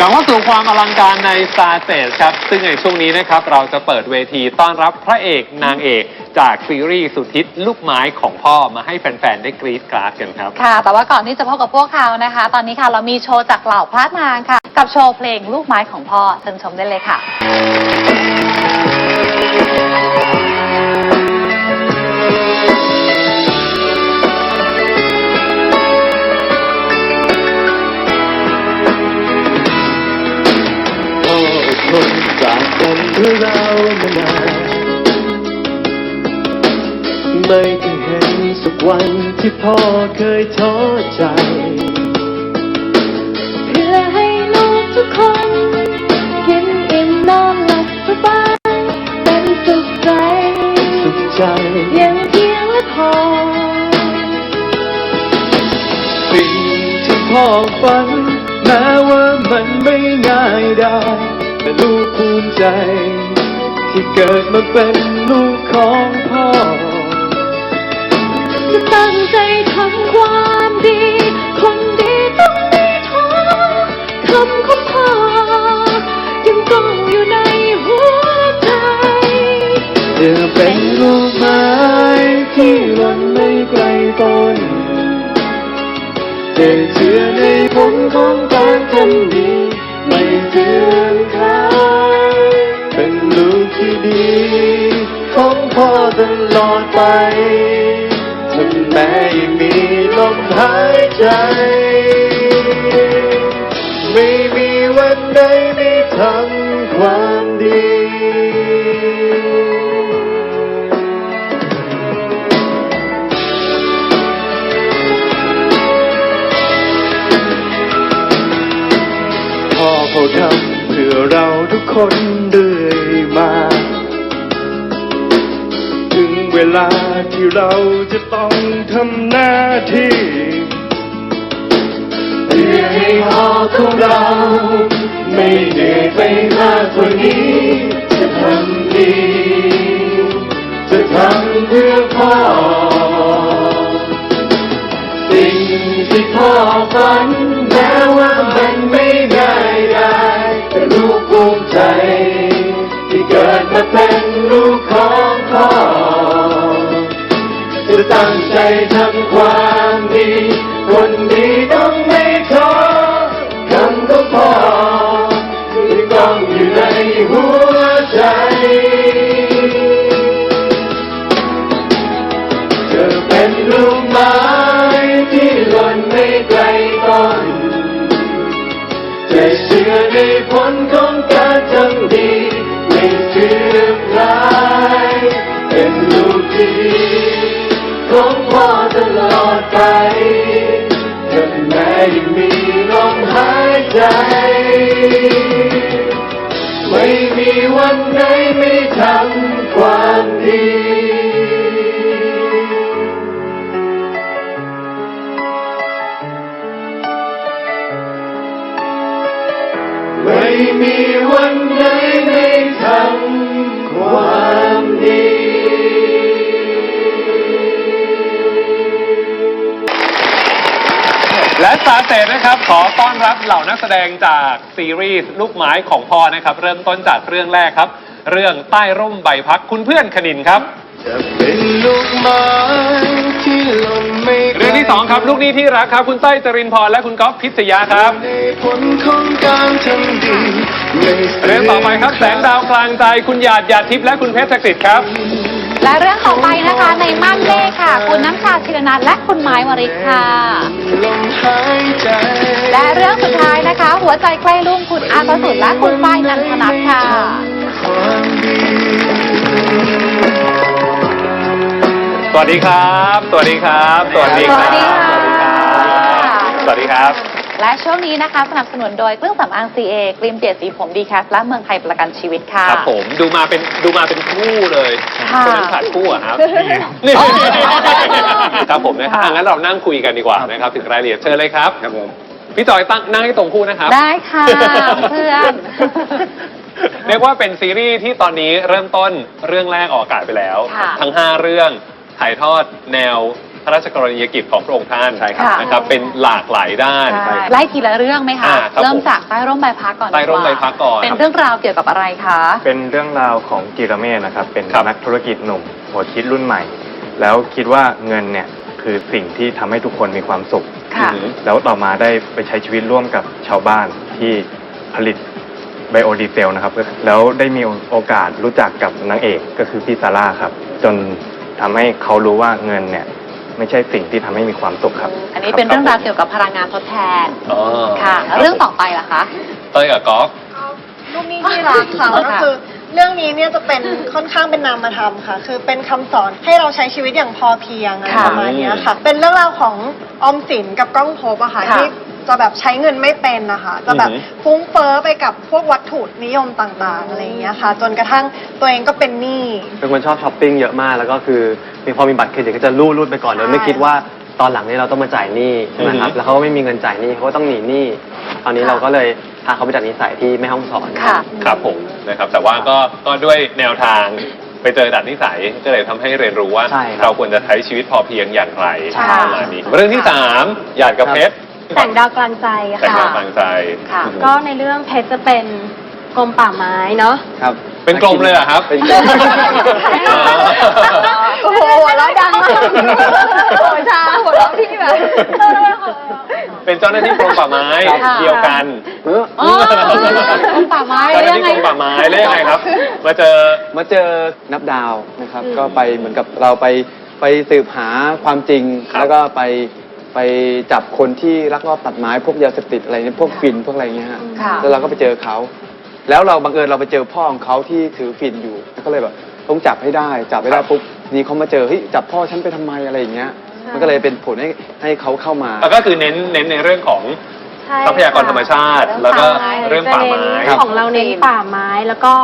กลับเข้าสู่ความอลังการใน Star Stage ครับ ซึ่งในช่วงนี้นะครับเราจะเปิดเวทีต้อนรับพระเอกนางเอกจากซีรีส์สุดฮิตลูกไม้ของพ่อมาให้แฟน ๆ ได้กรี๊ดกราดกันครับ ค่ะ แต่ว่าก่อนที่จะพบกับพวกเขานะคะ ตอนนี้ค่ะเรามีโชว์จากเหล่าพระนางค่ะ กับโชว์เพลงลูกไม้ของพ่อเชิญชมได้เลยค่ะ พ่ออดทนจากกันเพื่อเรามานานไม่เคยเห็นสักวันที่พ่อเคยท้อใจ เพื่อให้ลูกทุกคน กินอิ่มนอนหลับสบายเป็นสุขใจ สุขใจเพียงเพียงและพอ สิ่งที่พ่อฝันแม้ว่ามันไม่ง่ายได้ แต่ลูกภูมิใจ ที่เกิดมาเป็นลูกของพ่อ จะตั้งใจทำความดี คนดีต้องม่ท้อคำของพ่อ ยังก้องอยู่ในหัวใจจะเป็นลูกไม้ที่หล่นไม่ไกลต้นแต่เชื่อในผลของการทำดี ไม่เสื่อใคร เป็นลูกที่ดี ของพ่อตลอดไปถึงแม้ยังมีลมหายใจ ไม่มีวันใดไม่ทำความ เขาทำเพื่อเราทุกคนเรื่อยมา ถึงเวลาที่เราจะต้องทำหน้าที่เพื่อให้พ่อของเรา ไม่เหนื่อยไปมากกว่านี้จะทำดีจะทำเพื่อพ่อสิ่งที่พ่อฝันแม้ว่ามันไม่ ตั้งใจทำความดีคนดีต้องไม่ท้อคำก็พอที่ต้องอยู่ในหัวใจจะเป็นลูกไม้ อดไปถึงแม้ยังมีลมหายใจ ไม่มีวันไหนไม่ทำความดีไม่มีวันไหนไม่ทำาร์เตจนะครับ ขอต้อนรับเหล่านักแสดงจากซีรีส์ลูกไม้ของพ่อนะครับ เริ่มต้นจากเรื่องแรกครับ เรื่องใต้ร่มใบพัดคุณเพื่อนคณินครับ จะเป็นลูกไม้ที่หล่นไม่ไกลเรื่องที่สองครับลูกหนี้ที่รักครับ คุณเต้ยจรินพรและคุณก๊อฟพิชยาครับ ในผลของการทำดีไม่เรื่องต่อไปครับแสงดาวกลางใจคุณหยาดหยาดทิพย์และคุณเพชรศักดิ์สิทธิ์ครับ และเรื่องต่อไปนะคะในม่านเมฆค่ะ คุณน้ำชาชิรนันท์และคุณไม้วริศค่ะลมหายใจและเรื่องสุดท้ายนะคะ หัวใจใกล้ลุ่งคุณอาประสุทธิ์และคุณฝ้ายนันทนัทค่ะความดีสวัสดีครับ สวัสดีครับ สวัสดีครับ สวัสดีค่ะสวัสดีครับ และช่วงนี้นะคะ สนับสนุนโดยเครื่องสำอาง CA ครีมเปลี่ยนสีผมดีแคสและเมืองไทยประกันชีวิตค่ะ ครับผมดูมาเป็นดูมาเป็นคู่เลยค่ะ คนนั้นขาดคู่อะครับนี่อ๋อครับผมนะครับค่ะอะงั้นเรานั่งคุยกันดีกว่านะครับ ถึงรายละเอียดเชิญเลยครับครับผมพี่จอยตั้งนั่งให้ตรงคู่นะครับ ได้ค่ะ เพื่อน เรียกว่าเป็นซีรีส์ที่ตอนนี้เริ่มต้นเรื่องแรกออกอากาศไปแล้ว ค่ะ ทั้ง 5 เรื่องถ่ายทอดแนว พระราชกรณียกิจของพระองค์ท่านใช่ครับนะครับเป็นหลากหลายด้าน ใช่ไล่ทีละเรื่องไหมคะ อ่าครับเริ่มผมจากใต้ร่มใบพัดก่อนใต้ร่มดีกว่าใบพัดก่อนเป็นเรื่องราวเกี่ยวกับอะไรคะ เป็นเรื่องราวของจิรเมธนะครับ เป็นครับ นักธุรกิจหนุ่มหัวคิดรุ่นใหม่ แล้วคิดว่าเงินเนี่ยคือสิ่งที่ทำให้ทุกคนมีความสุข ค่ะ อือหือ แล้วต่อมาได้ไปใช้ชีวิตร่วมกับชาวบ้านที่ผลิตไบโอดีเซลนะครับ แล้วได้มีโอกาสรู้จักกับนางเอกก็คือพี่ซาร่าครับ จนทำให้เขารู้ว่าเงินเนี่ย ไม่ใช่สิ่งที่ทำให้มีความสุขครับอันนี้เป็นเรื่องราวเกี่ยวกับพลังงานทดแทนอ๋อค่ะแล้วเรื่องต่อไปล่ะคะ เต้ยกับกอล์ฟ ลูกหนี้ที่รักค่ะค่ะ ก็คือเรื่องนี้เนี่ยจะเป็นค่อนข้างเป็นนามธรรมค่ะ คือเป็นคำสอนให้เราใช้ชีวิตอย่างพอเพียงอะไรค่ะประมาณเนี้ยค่ะ เป็นเรื่องราวของออมสินกับก้องภพอะค่ะค่ะ ที่ จะแบบใช้เงินไม่เป็นนะคะ จะแบบอือหือ ฟุ้งเฟ้อไปกับพวกวัตถุนิยมต่างๆอะไรอย่างเงี้ยค่ะ จนกระทั่งตัวเองก็เป็นหนี้ เป็นคนชอบช้อปปิ้งเยอะมากแล้วก็คือมีพอมีบัตรเครดิตก็จะรูดรูดไปก่อนโดยใช่ไม่คิดว่าตอนหลังเนี่ยเราต้องมาจ่ายหนี้ใช่ไหมครับอือฮึ แล้วเขาก็ไม่มีเงินจ่ายหนี้เขาก็ต้องหนีหนี้ตอนนี้ค่ะ เราก็เลยพาเขาไปจัดนิสัยที่แม่ห้องสอน ค่ะ ครับผมนะครับแต่ว่าก็ก็ด้วยแนวทางไปเจอดัดนิสัยก็เลยทำให้เรียนรู้ว่า ใช่ครับเราควรจะใช้ชีวิตพอเพียงอย่างไรใช่ ประมาณนี้เรื่องที่สามหยาดกับเพชร แต่งดาวกลางใจแต่งค่ะงานต่างใจค่ะ ก็ในเรื่องเพชรจะเป็นกรมป่าไม้เนาะ ครับเป็นกลมเลยเหรอครับเป็นกลม โอ้โหหัวเราะดังมากโอ้ยชาหัวเราะพี่แบบ เป็นเจ้าหน้าที่กรมป่าไม้ครับเดียวกันเอออ๋อกรมป่าไม้เจ้าหได้น้ายังที่ไงกรมป่าไม้ได้ยังไงครับ มาเจอ มาเจอนับดาวนะครับก็ไปเหมือนกับเราไปไปสืบหาความจริง ครับ แล้วก็ไป ไปจับคนที่ลักลอบตัดไม้พวกยาเสพติดอะไรเนี่ยพวกฟินพวกอะไรเงี้ยฮะค่ะ แล้วเราก็ไปเจอเขา แล้วเราบังเอิญเราไปเจอพ่อของเขาที่ถือฟินอยู่ก็เลยแบบต้องจับให้ได้ จับไม่ได้ปุ๊บนี่เขามาเจอเฮ้ยจับพ่อฉันไปทำไมอะไรอย่างเงี้ย มันก็เลยเป็นผลให้ให้เขาเข้ามา แล้วก็คือเน้นเน้นในเรื่องของ ใช่ทรัพยากรธรรมชาติแล้วก็เรื่องป่าไม้จะเน้นของเราเน้นป่าไม้แล้วก็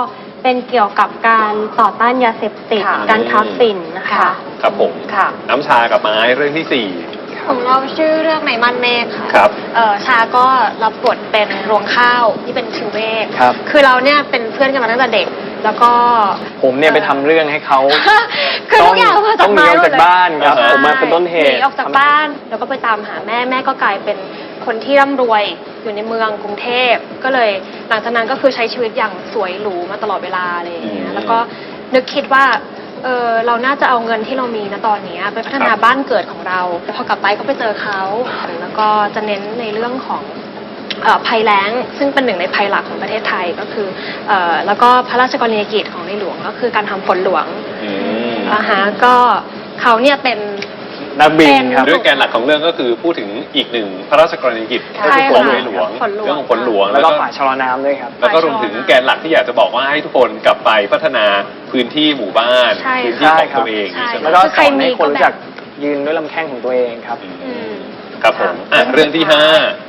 เป็นเกี่ยวกับการต่อต้านยาเสพติด ค่ะ การค้าฝิ่นนะคะค่ะครับผม ค่ะ น้ำชากับไม้เรื่องที่สี่ ของเราชื่อเรื่องในม่านเมฆค่ะครับ เอ่อชาก็รับบทเป็นรวงข้าวที่เป็นทิวเวกครับ คือเราเนี่ยเป็นเพื่อนกันมาตั้งแต่เด็ก แล้วก็ ผมเนี่ยไปทำเรื่องให้เขา คือทุกอย่างมาต้จาอกงหนีไม้ออกหมจากดเลยบ้านครับอ่าฮะผมมาเป็นต้นเหหนีตุออกจากบ้าน แล้วก็ไปตามหาแม่แม่ก็กลายเป็นคนที่ร่ำรวยอยู่ในเมืองกรุงเทพ ก็เลยหลังจากนั้นก็คือใช้ชีวิตอย่างสวยหรูมาตลอดเวลาอะไรอย่างเงี้อืยม แล้วก็นึกคิดว่า เออเราน่าจะเอาเงินที่เรามีนะตอนเนี้ยไปพัฒนาครับบ้านเกิดของเราแล้วพอกลับไปก็ไปเจอเขา แล้วก็จะเน้นในเรื่องของเอ่อภัยแล้ง ซึ่งเป็นหนึ่งในภัยหลักของประเทศไทยก็คือเอ่อแล้วก็พระราชกรณียกิจของในหลวงก็คือการทำฝนหลวงอืมอาฮะก็เขาเนี่ยเป็น นักบินครับ ด้วยแกนหลักของเรื่องก็คือพูดถึงอีกหนึ่งพระราชกรณียกิจใช่ก็คือของค่ะในหลวงฝนหลวงเรื่องของฝนหลวงแล้วก็ฝ่ายชะลอน้ำด้วยครับ แล้วก็รวมถึงแกนหลักที่อยากจะบอกว่าให้ทุกคนกลับไปพัฒนาพื้นที่หมู่บ้านใช่ พื้นที่ของใช่ครับตัวเองใช่ ใช่ไหมแล้วก็คือสใครอนมีให้คนก็รู้แบบจักยืนด้วยลำแข้งของตัวเองครับ อือืมมครับผมอะเรื่องที่ห้า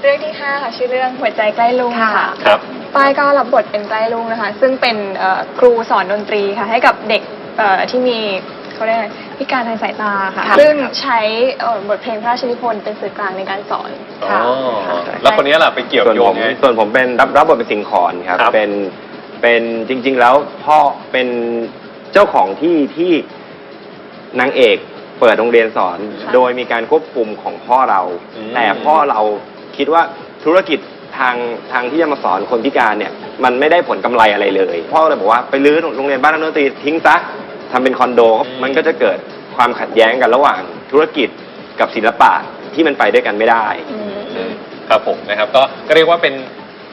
เรื่องที่5ค่ะชื่อเรื่องหัวใจใกล้ลุงค่ะค่ะ ครับ ป้ายก็รับบทเป็นใกล้ลุงนะคะ ซึ่งเป็นเอ่อครูสอนดนตรีค่ะ ให้กับเด็กเอ่อที่มีเขาเรียกอะไร พิการทางสายตาค่ะ ค่ะ ซึ่งใช้เอ่อบทเพลงพระราชนิพนธ์เป็นสื่อกลางในการสอนอ๋อแล้วคนนี้ล่ะไปเกี่ยวส่วนโยผงมไง ส่วนผมเป็นรับรับบทเป็นสิงห์ขอนครับครับ เป็นเป็นจริง ๆ แล้วพ่อเป็นเจ้าของที่ที่นางเอกเปิดโรงเรียนสอนค่ะโดยมีการควบคุมของพ่อเรา อืม แต่พ่อเราคิดว่าธุรกิจทางทางที่จะมาสอนคนพิการเนี่ย มันไม่ได้ผลกำไรอะไรเลย พ่อเลยบอกว่าไปรื้อโรงเรียนบ้านนักดนตรีทิ้งซะ ทำเป็นคอนโดมันก็จะเกิดความขัดแย้งกันระหว่างธุรกิจกับศิลปะที่มันไปด้วยกันไม่ได้ ครับผมนะครับก็ก็เรียกว่าเป็น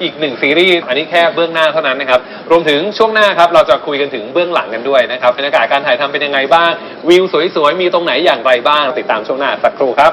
อีกหนึ่งซีรีส์อันนี้แค่เบื้องหน้าเท่านั้นนะครับ รวมถึงช่วงหน้าครับเราจะคุยกันถึงเบื้องหลังกันด้วยนะครับบรรยากาศการถ่ายทำเป็นยังไงบ้าง วิวสวยๆ มีตรงไหนอย่างไรบ้าง ติดตามช่วงหน้าสักครู่ครับ